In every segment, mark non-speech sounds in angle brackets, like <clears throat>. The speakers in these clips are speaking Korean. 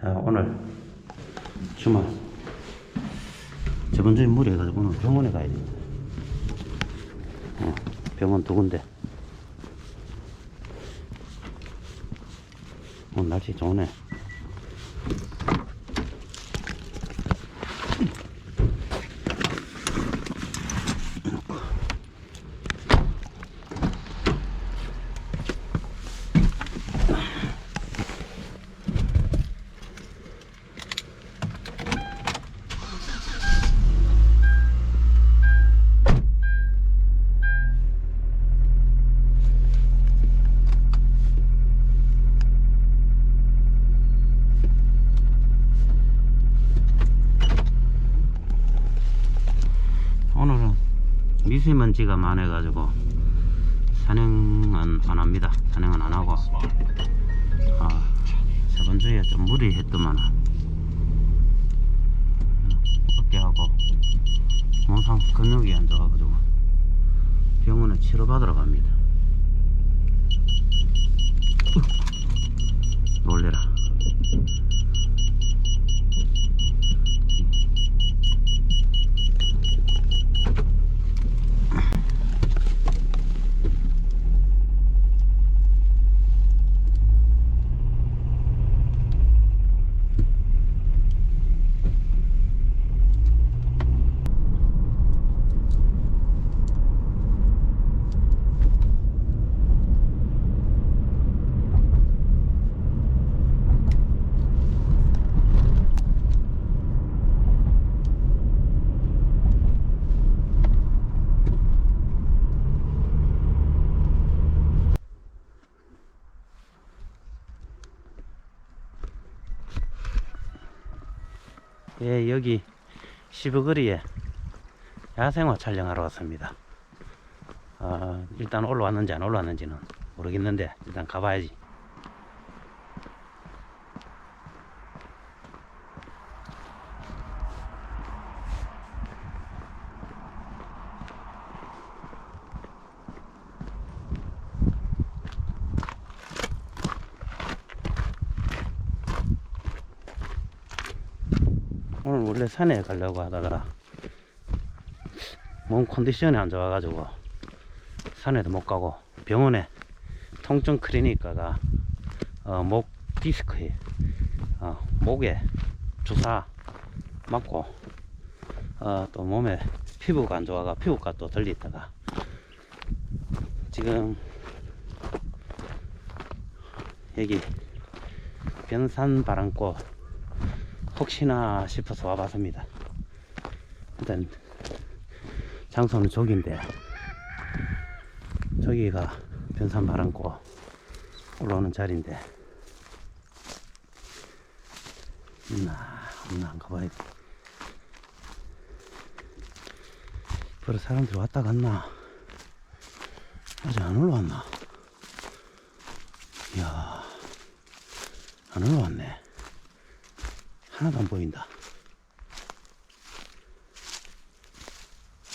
자, 오늘 주말. 저번 주에 무리 해가지고 오늘 병원에 가야 돼. 어, 병원 두 군데. 오늘 날씨 좋네. 오늘은 미세먼지가 많아가지고 산행은 안 합니다. 산행은 안 하고 아, 저번 주에 좀 무리했더만 어깨하고 몸상 근육이 안 좋아가지고 병원에 치료받으러 갑니다. 놀래라. 예, 여기 시부거리에 야생화 촬영하러 왔습니다. 아, 일단 올라왔는지 안 올라왔는지는 모르겠는데 일단 가봐야지. 오늘 원래 산에 가려고 하다가 몸 컨디션이 안 좋아가지고 산에도 못 가고 병원에 통증 클리니까가 어, 목 디스크에 어, 목에 주사 맞고 어, 또 몸에 피부가 안 좋아가 피부과 또 들리다가 지금 여기 변산 바람꽃 혹시나 싶어서 와봤습니다. 일단 장소는 저기인데 저기가 변산 바람고 올라오는 자리인데 있나 없나 안 가봐야 돼. 벌써 사람들이 왔다 갔나? 아직 안 올라왔나? 이야 안 올라왔네. 하나도 안 보인다.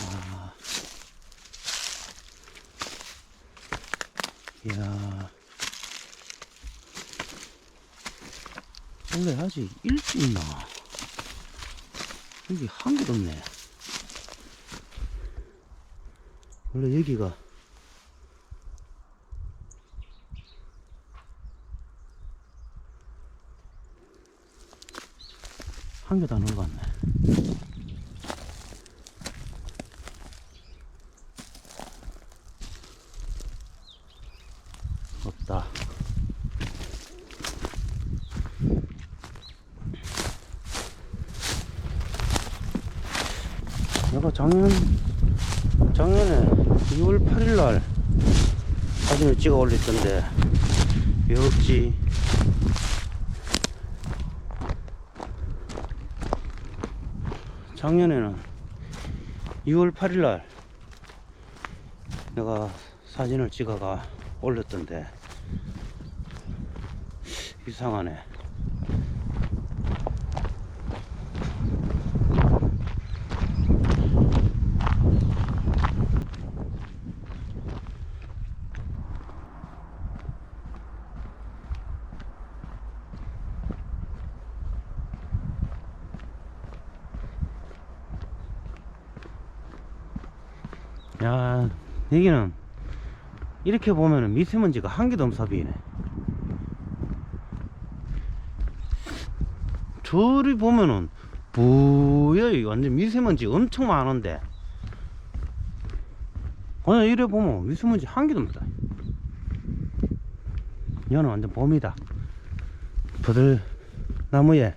아. 이야. 원래 아직 일찍 있나? 여기 한 개도 없네. 원래 여기가 한 개도 안 올라갔네. 없다. 내가 작년, 작년에 2월 8일 날 사진을 찍어 올렸던데, 왜 없지? 작년에는 2월 8일 날 내가 사진을 찍어가 올렸던데 이상하네 야, 여기는 이렇게 보면은 미세먼지가 한 개도 없어 보이네. 저리 보면은 부여이 완전 미세먼지 엄청 많은데 그냥 이래 보면 미세먼지 한 개도 없다. 얘는 완전 봄이다. 버들 나무에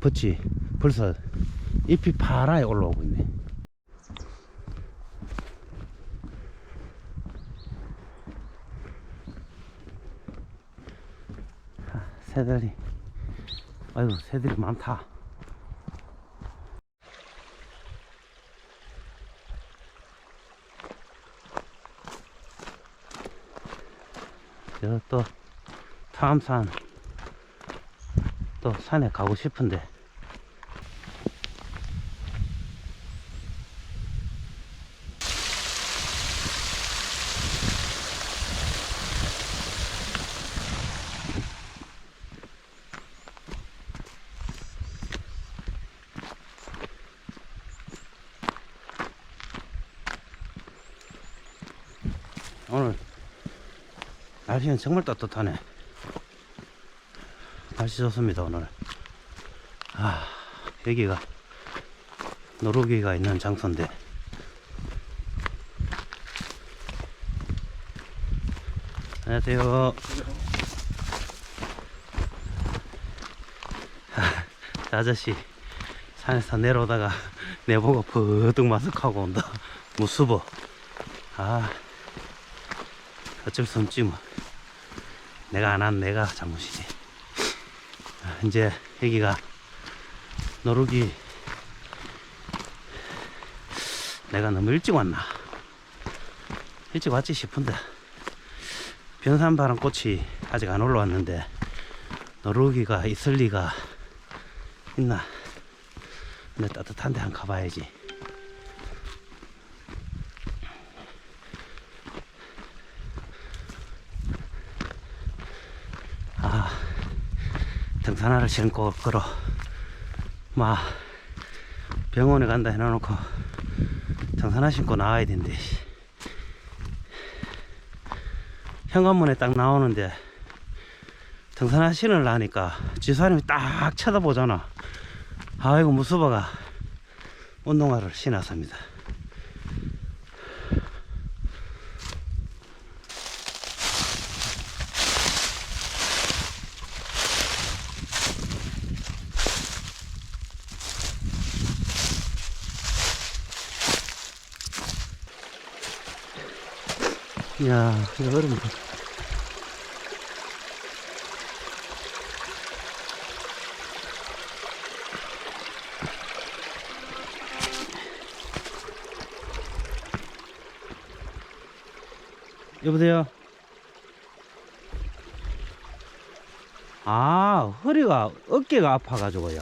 벚이 벌써 잎이 파랗게 올라오고 있네. 아, 새들이. 아이고 새들이 많다. 저또 타암산. 또 산에 가고 싶은데 오늘 날씨는 정말 따뜻하네. 날씨 좋습니다 오늘. 아 여기가 노루기가 있는 장소인데. 안녕하세요. 아, 저 아저씨 산에서 내려오다가 <laughs> 내보고 버뜩 마스크하고 온다. 무수보. 아 어쩔 수 없지 뭐 내가 안 한 내가 잘못이지. 아, 이제 여기가 노루기 내가 너무 일찍 왔나? 일찍 왔지 싶은데 변산바람 꽃이 아직 안 올라왔는데 노루기가 있을 리가 있나? 근데 따뜻한 데 한번 가봐야지 아 등산화를 신고 걸어. 막 병원에 간다 해놔놓고 등산화 신고 나와야 된대. 씨. 현관문에 딱 나오는데 등산화 신으려니까 집사람이 딱 쳐다보잖아. 아이고 무수바가 운동화를 신었습니다 야 이거 어렵다 여보세요? 아 허리가 어깨가 아파가지고요.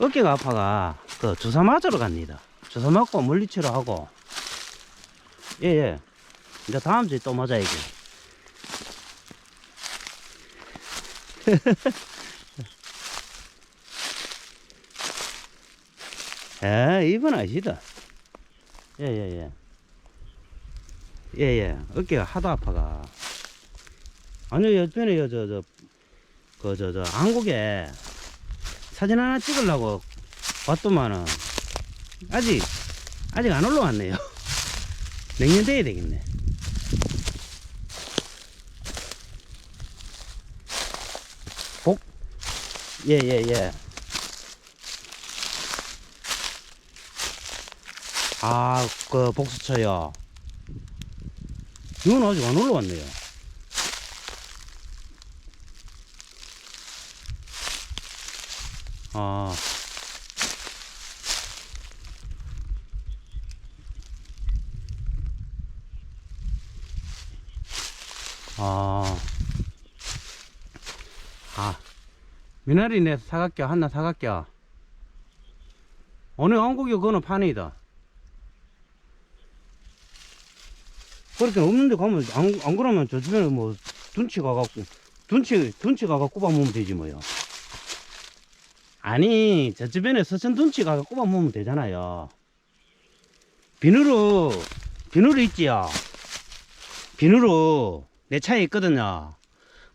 어깨가 아파가 그 주사 맞으러 갑니다. 주사 맞고 물리치료 하고. 예 예 이제 다음 주에 또 맞아야지 에 이번 아시다. 예 예 예. 예 예. 어깨가 하도 아파가. 아니요 옆편에 저저 그 저 저 한국에 사진 하나 찍으려고 왔더만은 아직 아직 안 올라왔네요. <laughs> 내년 돼야 되겠네 예 예 예 아 그 복수처요 이건 아직 안 올라왔네요. 아. 아. 아. 미나리 내 사갈게, 하나 사갈게. 어느 한국이 그거는 판이다. 그렇게 없는데 가면 안, 안 그러면 저 주변에 뭐 둔치 가갖고 둔치 둔치 가갖고 꼽아먹으면 되지 뭐요 아니 저 주변에 서천 둔치 가갖고 꼽아먹으면 되잖아요 비누로 비누로 있지요. 비누로 내 차에 있거든요.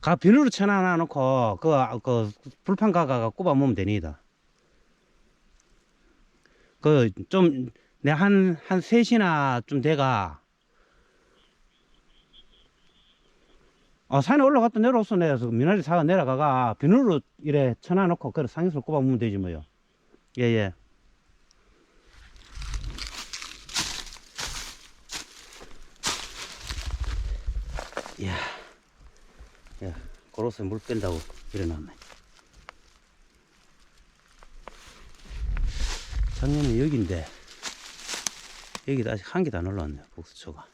가 비누로 쳐놔 놓고 그, 그 불판 가가가 꼽아 먹으면 됩니다. 그 좀 내 한한 3시나 좀 돼가 어, 산에 올라갔다 내려왔어 내서 미나리 사가 내려가가 비누로 이래 쳐놔 놓고 그래 상에서 꼽아 먹으면 되지 뭐요. 예예. 이야, 야, 고로쇠 물 뺀다고 일어났네. 작년에 여기인데, 여기도 아직 한 개도 안 올라왔네, 복수초가.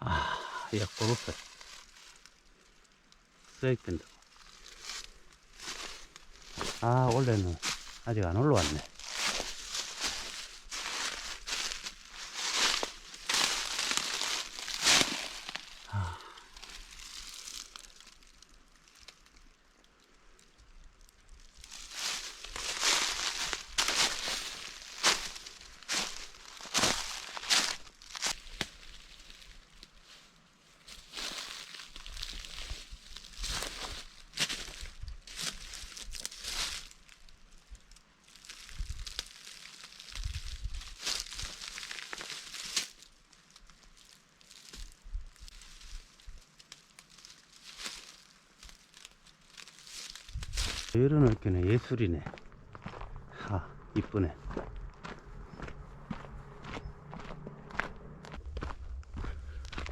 아, 야, 고로쇠. 쓱 뺀다. 아, 원래는 아직 안 올라왔네. 이런 넓기는 예술이네. 하, 이쁘네.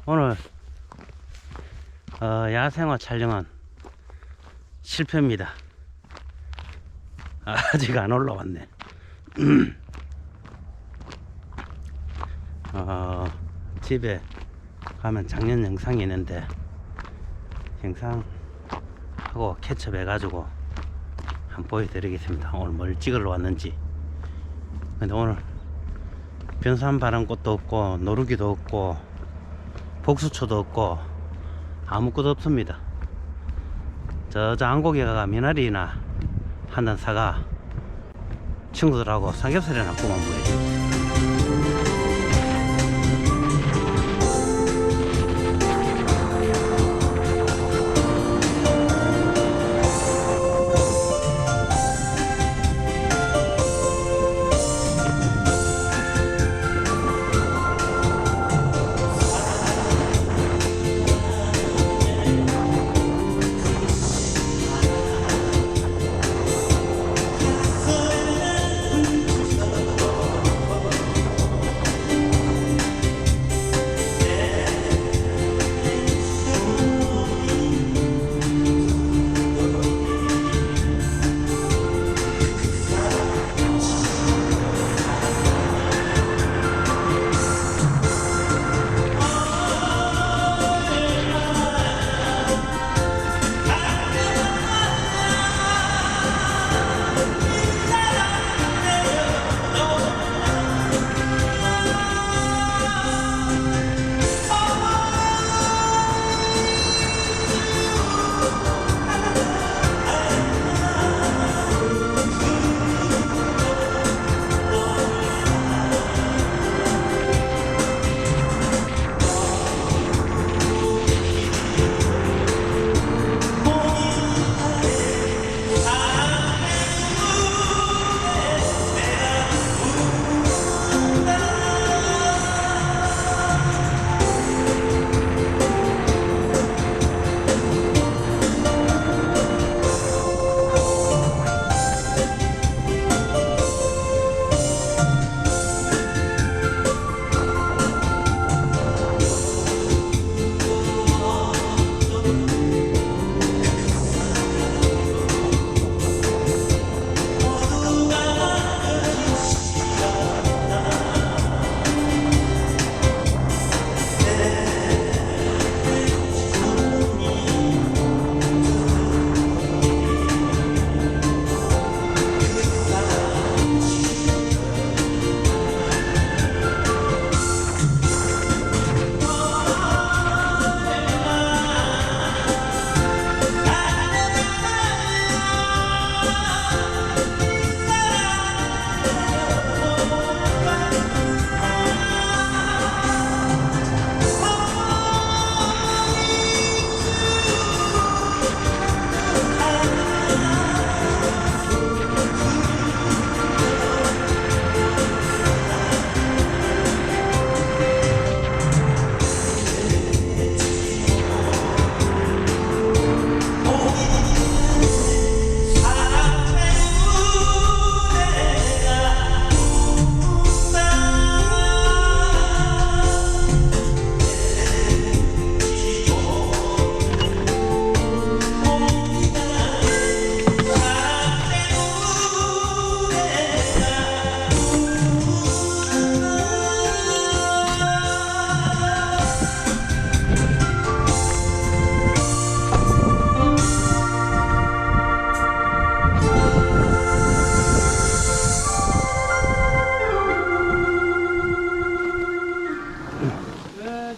오늘 어, 야생화 촬영은 실패입니다. 아직 안 올라왔네. <clears throat> 어, 집에 가면 작년 영상이 있는데 영상하고 캐첩 해 가지고 한번 보여드리겠습니다. 오늘 뭘 찍으러 왔는지. 근데 오늘 변산 바람꽃도 없고 노루기도 없고 복수초도 없고 아무것도 없습니다. 저, 저 안고개 가 미나리나 한단 사가 친구들하고 삼겹살이나 구워 먹어야지.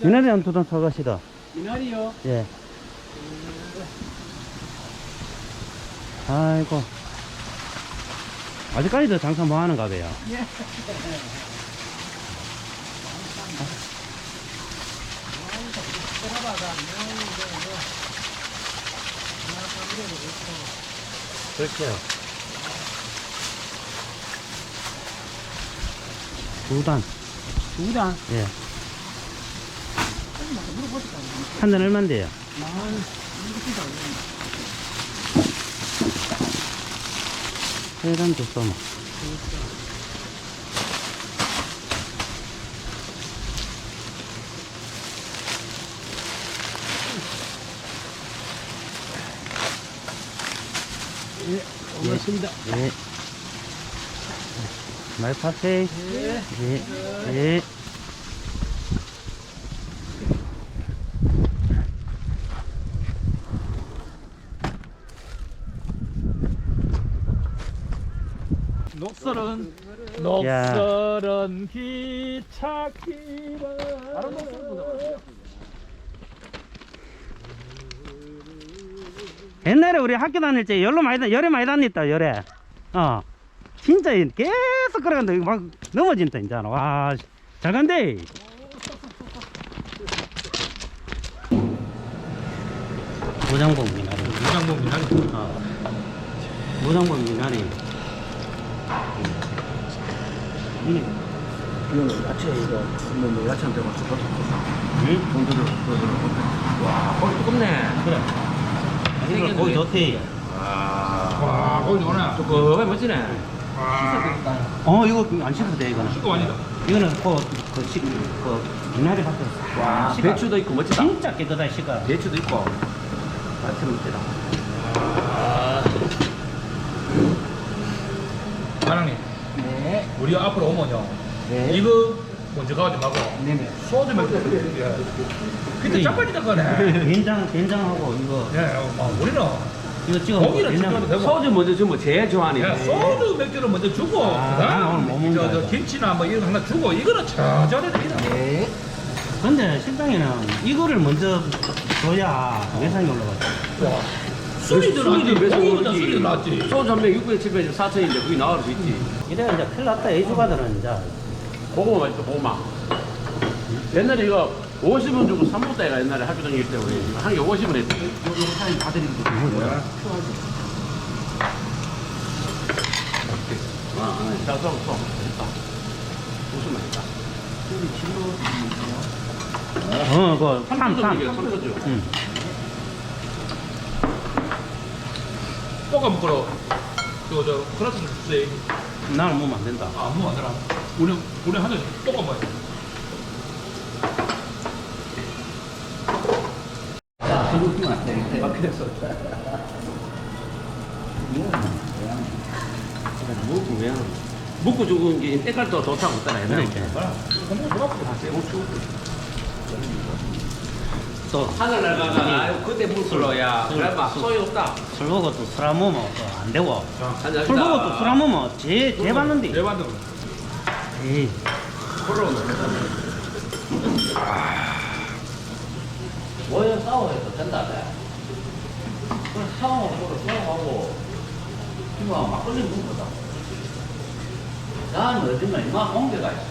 미나리 한 두단 사가시다. 미나리요? 예. 아이고. 아직까지도 장사 뭐 하는가 봐요. 예. 그렇죠. 두 단. 두 단. 예. 한단 얼만데요? 세단 줬어, 뭐. 예. 고맙습니다. 예. 말 파세요. 예. 예. 예. 녹설은 녹설은 기차기를. 옛날에 우리 학교 다닐 때 열로 많이 다 열에 많이 다녔다 열에. 어. 진짜 계속 걸어간다. 이거 막 넘어진다 이제. 와잘 간대. 무장봉 미나리. 무장봉 미나리? 어. 무장봉 미나리. 음. 이거 야채 이거 뭐, 뭐 야채한테 맞춰 서 응? 돈들을. 와, 거기 두껍네. 그래 이거 거기 좋대 와 거기 오네 두꺼워 멋지네. 와어 이거 안 씻어도 돼 이거는 이거 아니다 이거는 그, 그, 시, 그 미나리 밭에서 와, 배추도 있고 멋지다. 진짜 깨끗하게 시가 배추도 있고. 야채 멋지다. 사장님. 네. 우리 앞으로 오면요. 네. 이거 먼저 가지 말고 네네. 소주 몇개 드릴게요. 근데 자빠지다 거네 된장 된장하고 이거. 예, 어, 우리는 이거 찍어 고기는 된장 찍어도 되고. 소주 먼저 주면 제일 좋아하는 야, 소주 몇 개를 먼저 주고 아, 나는 오늘 뭐 그다음 먹는다, 저, 저 이거. 김치나 뭐 이런 거 하나 주고 이거는 천천히 됩니다. 네. 근데 식당에는 이거를 먼저 줘야 예상이 올라가죠. 와, 수리도 낫지. 고기보다 수리도 낫지. 소전백 600, 700, 4천인데 그게 나올 수 있지. 이래가 이제 큰일 났다 애주가들은 이제 고구마 맛있어, 고구마. 옛날에 이거 50원 주고 3분 대가 옛날에 학교 다닐 때 우리 한 개 50원 했지. 여기 사인 다 드리는 거. 뭐야? 아, 자, 써, 써. 됐다. 무슨 맛있다. 우리 진로. 어, 그거 3, 3. 3, 3. 뽀가 먹으러 그저 크라스 좀 주세요. 나는 먹으면 안 된다. 아, 아무 안 되나? 우리 우리 하나 뽀가 먹어야 돼. 한국도 안 되는데. 그랬어. 먹고 왜 하는 먹고 죽은 게 때깔도 좋다고 했잖아요. 그래. 그래. 그래. 그래. 그래. 그래. 그래. 또 하늘 날가가 그때 물술로 야 그래 막 소용없다. 술 먹고 또 술 안 먹으면 또 안 되고. 한잔 술 먹고 또 술 안 먹으면 제, 제 받는데. 내 반대. 에이. 뭐야 싸워해도 된다 돼 그래 싸워하고 싸워하고 이거 막걸리 먹는 거다. 나는 어딘가 이만 공개가 있어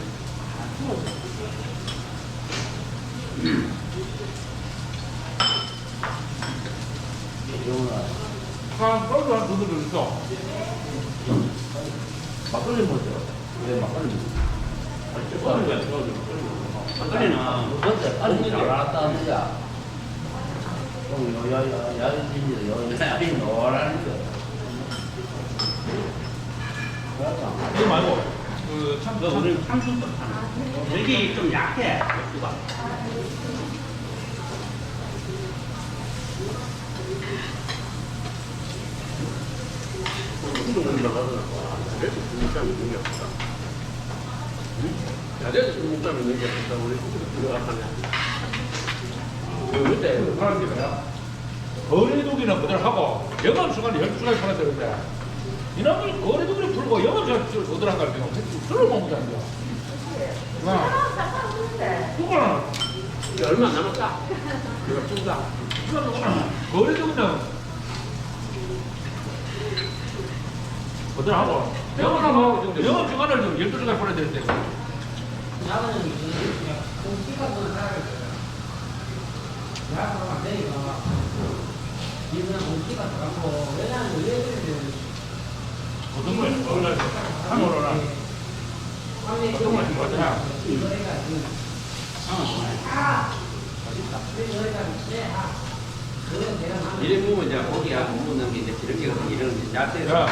한 썰도 한 두들 있어. 막걸리 먹죠 왜 막걸리 먹어 막걸리는 그때 빨리 잘 알았다는 거야 야야야 야야진지 야야진지 노라는 거 이거 말고. 그참 그 우리 참수도 여기 좀 약해 맥주가 우리 들어가면 그때 사람들이야. 거리두기는 그대로 하고 열두 시간 팔아야 되는데 이놈이 거리두기를 풀고 시간 그대로 한다는 게 술을 먹는다는 거야. 나 그거는 얼마 안 남았다. 이거 푼다. 거리두기는 그들하고 영업하고 영업 주간을 좀 12시간 보내야 되는데 어떤 거야? 어떤 거야? 한국어라 어떤 거야? 뭐야? 이래 보면 이 제 고기가 못 먹는 게 이제 기름기가 이런 게 야채. 야,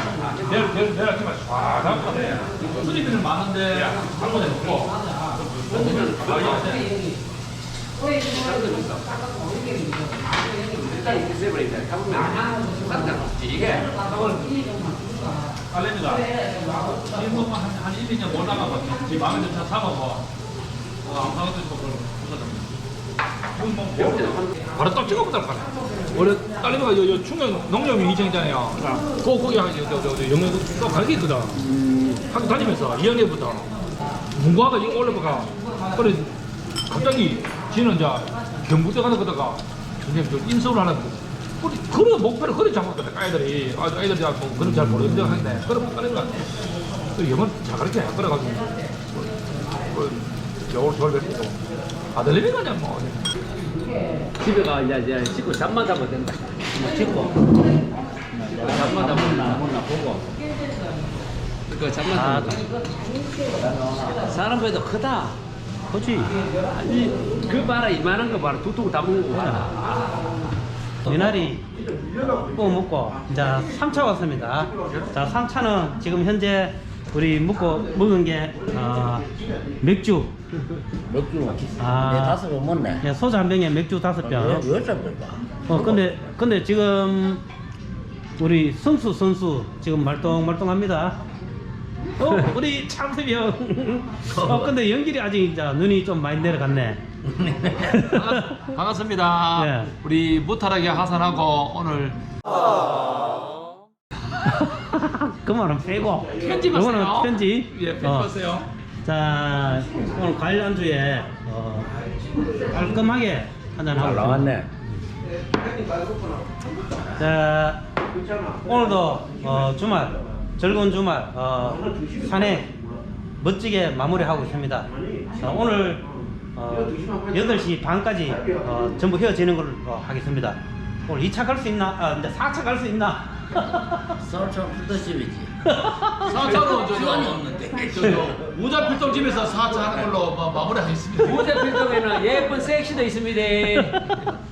내일 내일 내일 아침에 쫙 담가네. 손님들 많은데 한 번에 먹고. 일단 이렇게 세버리니까 타보면 상관없지 이게. 알레미가 지금 한한 1, 2년 못 나가고 지금 마음에 드는 차 사가고 어, 안 사가도 그걸 부서졌네. 바로 딱 찍어보도록 하네. 원래 딸내미가 요, 요 충청 농협 이정이잖아요. 그 거기 한 저, 저, 저 영어 또 가르치 있거든. 학교 다니면서 2학년부터 문과가 이거 올라가 그래 갑자기 지는 이제 경북대 가는 거다가 선생님 저 인서울 거. 그래, 그런 목표를 그래 잡았거든 아이들이 아 아이들이 뭐 그런 잘 모르는데 하는데 그럼 딸내미가 또 영어 잘 가르쳐 그래가지고 그 겨울 배우고 아들내미가 그냥 뭐 집에 가 이제 이제 씻고 잠만 자면 된다. 씻고 잠만 자면 나 보고. 그 잠만 아, 자면 사람 보다 크다. 그렇지. 아니 그 봐라 이만한 거 봐라 두둑 다 먹는 거 봐라. 미나리 또 먹고 이제 3차 왔습니다. 자, 3차는 지금 현재 우리 먹고 먹은 게 어, 맥주. 맥주 아. 네 다섯 번 먹네. 예, 소주 한 병에 맥주 다섯 병. 여- 여섯 번 봐. 어 근데 근데 지금 우리 선수 선수 지금 말똥말똥합니다. 어 우리 참수이 형. 어 근데 연길이 아직 이제 눈이 좀 많이 내려갔네. <laughs> 반갑습니다. 예. 우리 무탈하게 하산하고 오늘 <laughs> 그 말은 빼고. 편집하세요. 이거는 편집. 예, 어. 편집하세요. 자 오늘 과일 안주에 어, 깔끔하게 한잔 하고. 잘 나왔네. 자 오늘도 어, 주말 즐거운 주말 어, 산에 멋지게 마무리하고 있습니다. 자, 오늘 어, 8시 반까지 어, 전부 헤어지는 걸로 어, 하겠습니다. 오늘 2차 갈 수 있나? 아, 근데 4차 갈 수 있나? 썰천 풀더집이지. 4차로 시간이 저저 없는데. 저저 우자 필동집에서 4차 하는 걸로 마, 마무리하겠습니다. 모자 필동에는 예쁜 섹시도 있습니다. <laughs>